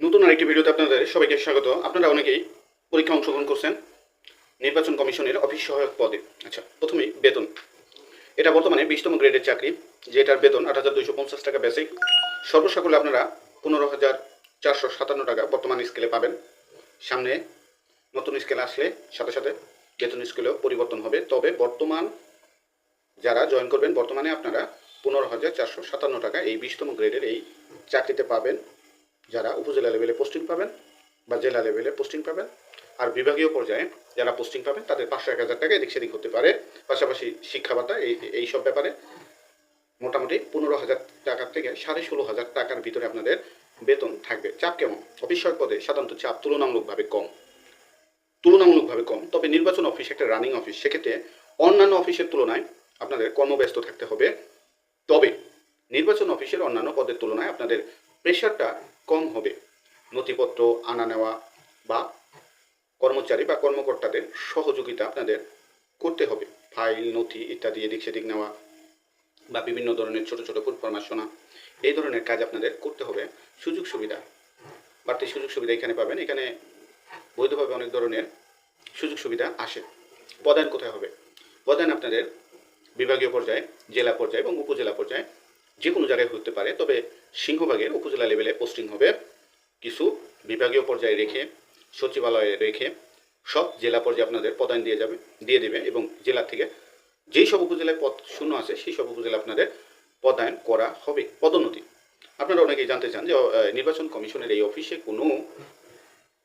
নতুন আরেকটি ভিডিওতে আপনাদের সবাইকে স্বাগত। আপনারা অনেকেই পরীক্ষা অংশগ্রহণ করছেন নির্বাচন কমিশনের অফিস সহায়ক পদে। আচ্ছা প্রথমেই বেতন। এটা বর্তমানে বিশতম গ্রেডের চাকরি, যেটার বেতন আট হাজার দুইশো পঞ্চাশ টাকা বেসিক। সর্বসাকুল্যে আপনারা পনেরো হাজার চারশো সাতান্ন টাকা বর্তমান স্কেলে পাবেন। সামনে নতুন স্কেল আসলে সাথে সাথে বেতন স্কেলেও পরিবর্তন হবে। তবে বর্তমান যারা জয়েন করবেন, বর্তমানে আপনারা পনেরো হাজার চারশো সাতান্ন টাকা এই বিশতম গ্রেডের এই চাকরিতে পাবেন। যারা উপজেলা লেভেলে পোস্টিং পাবেন বা জেলা লেভেলে পোস্টিং পাবেন। আর বিভাগীয় পর্যায়ে যারা পোস্টিং পাবেন, তাদের পাঁচশো এক হাজার টাকা এদিক সেদিক হতে পারে। পাশাপাশি শিক্ষা ভাতা, এই এই সব ব্যাপারে মোটামুটি পনেরো হাজার টাকার থেকে সাড়ে ষোলো হাজার টাকার ভিতরে আপনাদের বেতন থাকবে। চাপ কেমন? অফিস সহায়ক পদে সাধারণত চাপ তুলনামূলকভাবে কম। তুলনামূলকভাবে কম। তবে নির্বাচন অফিস একটা রানিং অফিস সেক্ষেত্রে অন্যান্য অফিসের তুলনায় আপনাদের কর্মব্যস্ত থাকতে হবে। তবে নির্বাচন অফিসের অন্যান্য পদের তুলনায় আপনাদের প্রেশারটা কম হবে। নথিপত্র আনা নেওয়া বা কর্মচারী বা কর্মকর্তাদের সহযোগিতা আপনাদের করতে হবে। ফাইল, নথি ইত্যাদি এদিক সেদিক নেওয়া বা বিভিন্ন ধরনের ছোট ছোট পরামর্শনা এই ধরনের কাজ আপনাদের করতে হবে। সুযোগ সুবিধা, বাড়তি সুযোগ সুবিধা এখানে পাবেন। এখানে বৈধভাবে অনেক ধরনের সুযোগ সুবিধা আসে। পদায়ন কোথায় হবে? পদায়ন আপনাদের বিভাগীয় পর্যায়ে, জেলা পর্যায়ে এবং উপজেলা পর্যায়ে যে কোনো জায়গায় হতে পারে। তবে সিংহভাগের উপজেলা লেভেলে পোস্টিং হবে। কিছু বিভাগীয় পর্যায়ে রেখে, সচিবালয়ে রেখে সব জেলা পর্যায়ে আপনাদের পদায়ন দিয়ে যাবে, দিয়ে দেবে এবং জেলা থেকে যেই সব উপজেলায় পদ শূন্য আছে, সেই সব উপজেলা আপনাদের পদায়ন করা হবে পদোন্নতি। আপনারা অনেকেই জানতে চান যে নির্বাচন কমিশনের এই অফিসে কোনো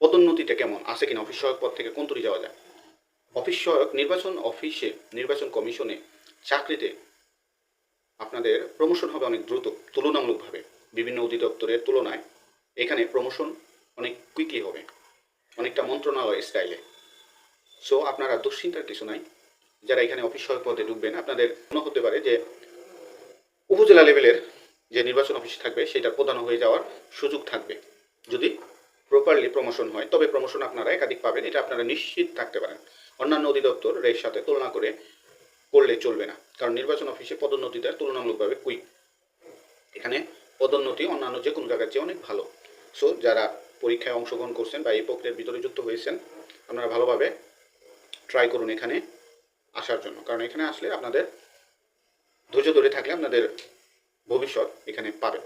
পদোন্নতিটা কেমন? আছে কিনা? অফিস সহায়ক পদ থেকে কোন যাওয়া যায়? অফিস সহায়ক নির্বাচন অফিসে, নির্বাচন কমিশনে চাকরিতে আপনাদের প্রমোশন হবে অনেক দ্রুত, তুলনামূলকভাবে। বিভিন্ন অধিদপ্তরের তুলনায়। এখানে প্রমোশন অনেক কুইকলি হবে। অনেকটা মন্ত্রণালয় স্টাইলে সো আপনারা দুশ্চিন্তার কিছু নাই। যারা এখানে অফিস সহায়ক পদে ঢুকবেন, আপনাদের মনে হতে পারে যে উপজেলা লেভেলের যে নির্বাচন অফিস থাকবে, সেটা প্রধান হয়ে যাওয়ার সুযোগ থাকবে। যদি প্রপারলি প্রমোশন হয়, তবে প্রমোশন আপনারা একাধিক পাবেন, এটা আপনারা নিশ্চিত থাকতে পারেন। অন্যান্য অধিদপ্তরের সাথে তুলনা করে করলে চলবে না। কারণ নির্বাচন অফিসে পদোন্নতিটা তুলনামূলকভাবে কুইক এখানে পদোন্নতি, অন্যান্য যে কোনো জায়গার চেয়ে অনেক ভালো। সো যারা পরীক্ষায় অংশগ্রহণ করছেন বা এই প্রক্রিয়ার ভিতরে যুক্ত হয়েছেন, আপনারা ভালোভাবে ট্রাই করুন এখানে আসার জন্য। কারণ এখানে আসলে আপনাদের ধৈর্য ধরে থাকলে আপনাদের ভবিষ্যৎ এখানে পাবেন।